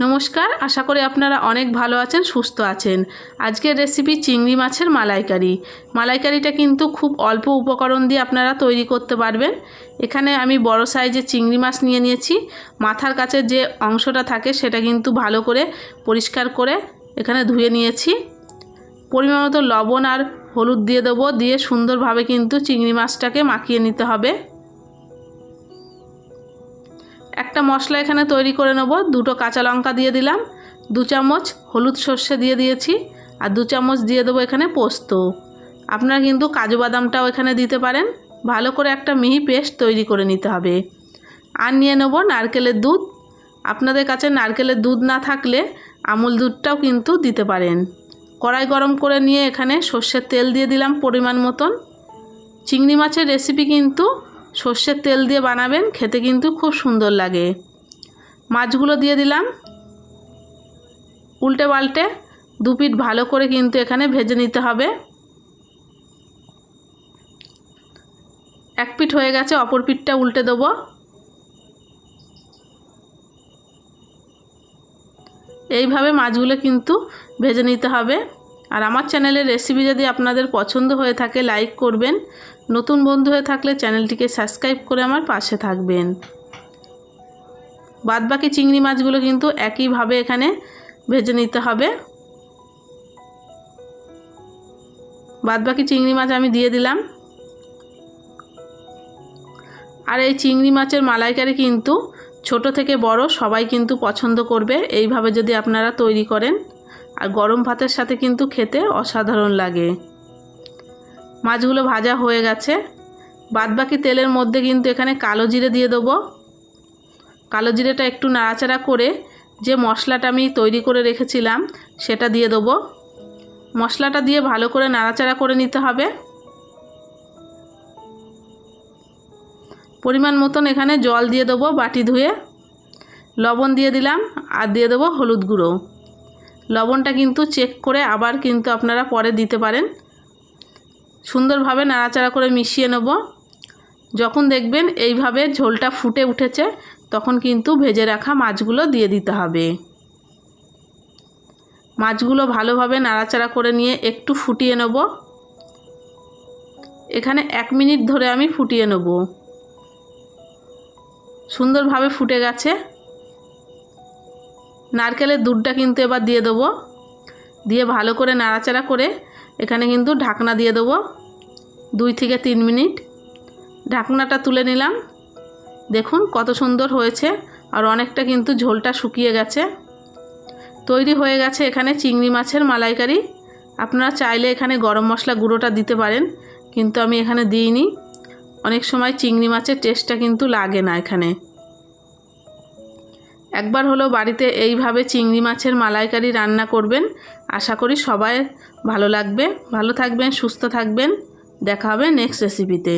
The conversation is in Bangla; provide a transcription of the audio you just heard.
নমস্কার, আশা করি আপনারা অনেক ভালো আছেন, সুস্থ আছেন। আজকের রেসিপি চিংড়ি মাছের মালাইকারি। মালাইকারিটা কিন্তু খুব অল্প উপকরণ দিয়ে আপনারা তৈরি করতে পারবেন। এখানে আমি বড় সাইজের চিংড়ি মাছ নিয়ে নিয়েছি। মাথার কাছে যে অংশটা থাকে সেটা কিন্তু ভালো করে পরিষ্কার করে এখানে ধুয়ে নিয়েছি। পরিমাণ মতো লবণ আর হলুদ দিয়ে দেবো, দিয়ে সুন্দরভাবে কিন্তু চিংড়ি মাছটাকে মাখিয়ে নিতে হবে। একটা মশলা এখানে তৈরি করে নেব। দুটো কাঁচা লঙ্কা দিয়ে দিলাম, দু চামচ হলুদ সর্ষে দিয়ে দিয়েছি, আর দু চামচ দিয়ে দেবো এখানে পোস্ত। আপনারা কিন্তু কাজু বাদামটাও এখানে দিতে পারেন। ভালো করে একটা মিহি পেস্ট তৈরি করে নিতে হবে। আর নিয়ে নেব নারকেলের দুধ। আপনাদের কাছে নারকেলের দুধ না থাকলে আমুল দুধটাও কিন্তু দিতে পারেন। কড়াই গরম করে নিয়ে এখানে সর্ষের তেল দিয়ে দিলাম পরিমাণ মতন। চিংড়ি মাছের রেসিপি কিন্তু সর্ষের তেল দিয়ে বানাবেন, খেতে কিন্তু খুব সুন্দর লাগে। মাছগুলো দিয়ে দিলাম। উল্টে পাল্টে দু পিঠ ভালো করে কিন্তু এখানে ভেজে নিতে হবে। এক পিঠ হয়ে গেছে, অপর পিঠটা উল্টে দেবো। এইভাবে মাছগুলো কিন্তু ভেজে নিতে হবে। আর আমার চ্যানেলের রেসিপি যদি আপনাদের পছন্দ হয়ে থাকে লাইক করবেন। নতুন বন্ধু হয়ে থাকলে চ্যানেলটিকে সাবস্ক্রাইব করে আমার পাশে থাকবেন। বাদবাকি চিংড়ি মাছগুলো কিন্তু একইভাবে এখানে ভেজে নিতে হবে। বাদবাকি চিংড়ি মাছ আমি দিয়ে দিলাম। আর এই চিংড়ি মাছের মালাইকারি কিন্তু ছোট থেকে বড় সবাই কিন্তু পছন্দ করবে। এইভাবে যদি আপনারা তৈরি করেন আর গরম ভাতের সাথে কিন্তু খেতে অসাধারণ লাগে। মাছগুলো ভাজা হয়ে গেছে। বাদবাকি তেলের মধ্যে কিন্তু এখানে কালো জিরে দিয়ে দেবো। কালো জিরেটা একটু নাড়াচাড়া করে যে মশলাটা আমি তৈরি করে রেখেছিলাম, সেটা দিয়ে দেবো। মশলাটা দিয়ে ভালো করে নাড়াচাড়া করে নিতে হবে। পরিমাণ মতন এখানে জল দিয়ে দেবো বাটি ধুয়ে। লবণ দিয়ে দিলাম আর দিয়ে দেবো হলুদ গুঁড়ো। লবণটা কিন্তু চেক করে আবার কিন্তু আপনারা পরে দিতে পারেন। সুন্দরভাবে নাড়াচাড়া করে মিশিয়ে নেব। যখন দেখবেন এইভাবে ঝোলটা ফুটে উঠেছে, তখন কিন্তু ভেজে রাখা মাছগুলো দিয়ে দিতে হবে। মাছগুলো ভালোভাবে নাড়াচাড়া করে নিয়ে একটু ফুটিয়ে নেব। এখানে এক মিনিট ধরে আমি ফুটিয়ে নেব। সুন্দরভাবে ফুটে গেছে। নারকেলের দুধটা কিন্তু এবার দিয়ে দেবো। দিয়ে ভালো করে নাড়াচাড়া করে এখানে কিন্তু ঢাকনা দিয়ে দেবো দুই থেকে তিন মিনিট। ঢাকনাটা তুলে নিলাম। দেখুন কত সুন্দর হয়েছে আর অনেকটা কিন্তু ঝোলটা শুকিয়ে গেছে। তৈরি হয়ে গেছে এখানে চিংড়ি মাছের মালাইকারি। আপনারা চাইলে এখানে গরম মশলা গুঁড়োটা দিতে পারেন, কিন্তু আমি এখানে দিইনি। অনেক সময় চিংড়ি মাছের টেস্টটা কিন্তু লাগে না এখানে। একবার হলো বাড়িতে এইভাবে চিংড়ি মাছের মালাইকারি রান্না করবেন। আশা করি সবাই ভালো লাগবে। ভালো থাকবেন, সুস্থ থাকবেন। দেখা হবে নেক্সট রেসিপিতে